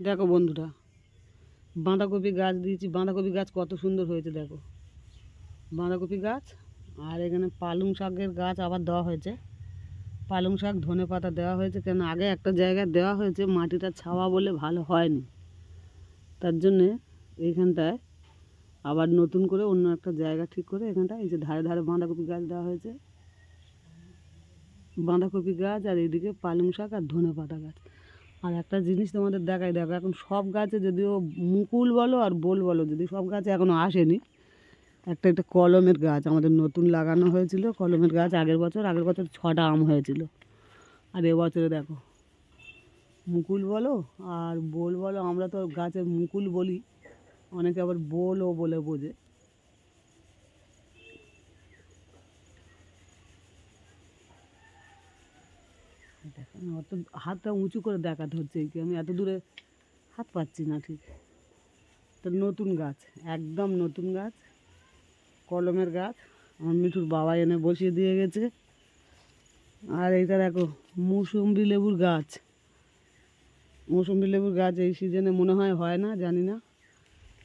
দেখো বন্ধুরা, বাঁধাকপি গাছ দিয়েছি। বাঁধাকপি গাছ কত সুন্দর হয়েছে, দেখো। বাঁধাকপি গাছ আর এখানে পালং শাকের গাছ আবার দেওয়া হয়েছে। পালং শাক ধনে পাতা দেওয়া হয়েছে, কেন আগে একটা জায়গায় দেওয়া হয়েছে, মাটিটা ছাওয়া বলে ভালো হয়নি। তার জন্যে এইখানটায় আবার নতুন করে অন্য একটা জায়গা ঠিক করে এখানটায় এই যে ধারে ধারে বাঁধাকপি গাছ দেওয়া হয়েছে। বাঁধাকপি গাছ আর এইদিকে পালং শাক আর ধনে পাতা গাছ। আর একটা জিনিস তোমাদের দেখাই, দেখো এখন সব গাছে যদিও মুকুল বলো আর বোল বলো, যদি সব গাছে এখনও আসেনি, একটা একটা কলমের গাছ আমাদের নতুন লাগানো হয়েছিল, কলমের গাছ আগের বছর আগের বছর ছটা আম হয়েছিল। আর এবছরে দেখো, মুকুল বলো আর বোল বলো, আমরা তো গাছের মুকুল বলি, অনেকে আবার বোলও বলে বোঝে। দেখো না, অত হাতটা উঁচু করে দেখাতে হচ্ছে কি আমি এত দূরে হাত পাচ্ছি না ঠিক। তো নতুন গাছ একদম নতুন গাছ কলমের গাছ আমার মিঠুর বাবা এনে বসিয়ে দিয়ে গেছে। আর এইটা দেখো মৌসুম্বি লেবুর গাছ। মৌসুম্বি লেবুর গাছ এই সিজনে মনে হয় হয় না জানি না।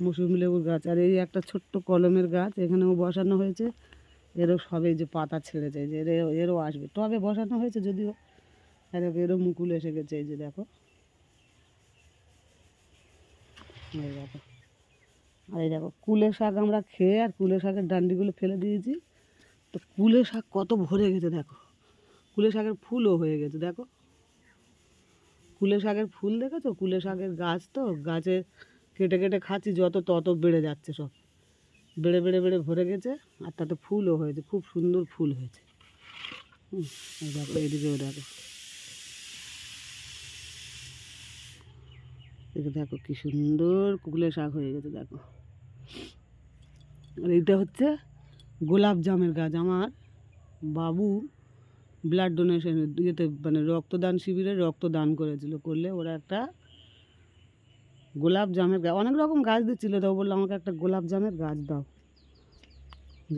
মৌসুম্বি লেবুর গাছ আর এই একটা ছোট্ট কলমের গাছ এখানেও বসানো হয়েছে। এরও সবে যে পাতা ছেড়েছে যে এরও আসবে। টবে বসানো হয়েছে যদিও। আর এরও মুকুল এসে গেছে, এই যে দেখো। এই দেখো। আর এই দেখো, কুলে শাক আমরা খেয়ে আর কুলে শাকের ডান্ডিগুলো ফেলে দিয়েছি। তো কুলে শাক কত ভরে গেছে দেখো। কুলে শাকের ফুলও হয়ে গেছে, দেখো। কুলে শাকের ফুল দেখেছ? কুলে শাকের গাছ তো, গাছে কেটে কেটে খাচ্ছি, যত তত বেড়ে যাচ্ছে সব। বেড়ে বেড়ে বেড়ে ভরে গেছে, আর তাতে ফুলও হয়েছে, খুব সুন্দর ফুল হয়েছে। দেখো, এদিকেও দেখো। এদিকে দেখো কি সুন্দর কুলে শাক হয়ে গেছে, দেখো। আর এইটা হচ্ছে গোলাপ জামের গাছ। আমার বাবু ব্লাড ডোনেশন ইয়েতে মানে রক্তদান শিবিরে রক্তদান করেছিল, করলে ওরা একটা গোলাপ জামের গাছ, অনেক রকম গাছ দিচ্ছিল তো বলল আমাকে একটা গোলাপ জামের গাছ দাও।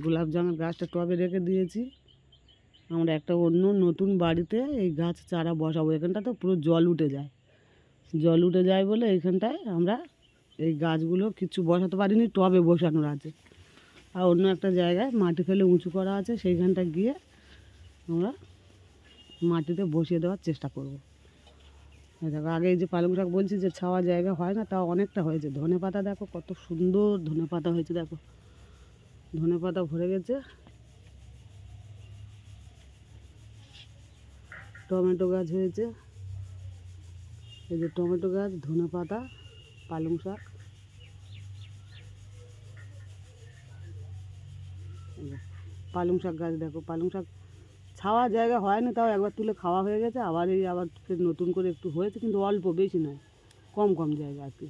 গোলাপ জামের গাছটা টবে রেখে দিয়েছি। আমরা একটা অন্য নতুন বাড়িতে এই গাছ চারা বসাবো, এখানটা তো পুরো জল উঠে যায়। জল উঠে যায় বলে এইখানটায় আমরা এই গাছগুলো কিছু বসাতে পারিনি, টবে বসানোর আছে। আর অন্য একটা জায়গায় মাটি ফেলে উঁচু করা আছে সেইখানটা গিয়ে আমরা মাটিতে বসিয়ে দেওয়ার চেষ্টা করব। দেখো, আগে যে পালং শাক বলছি যে ছাওয়া জায়গা হয় না, তাও অনেকটা হয়েছে। ধনে পাতা দেখো, কত সুন্দর ধনে পাতা হয়েছে দেখো। ধনে পাতা ভরে গেছে। টমেটো গাছ হয়েছে। এই যে টমেটো গাছ, ধনে পাতা, পালং শাক। পালং শাক গাছ দেখো, পালং শাক ছাওয়া জায়গা হয় না তাও একবার তুলে খাওয়া হয়ে গেছে, আবার এই আবার নতুন করে একটু হয়েছে, কিন্তু অল্প, বেশি নয়, কম কম জায়গা আর কি।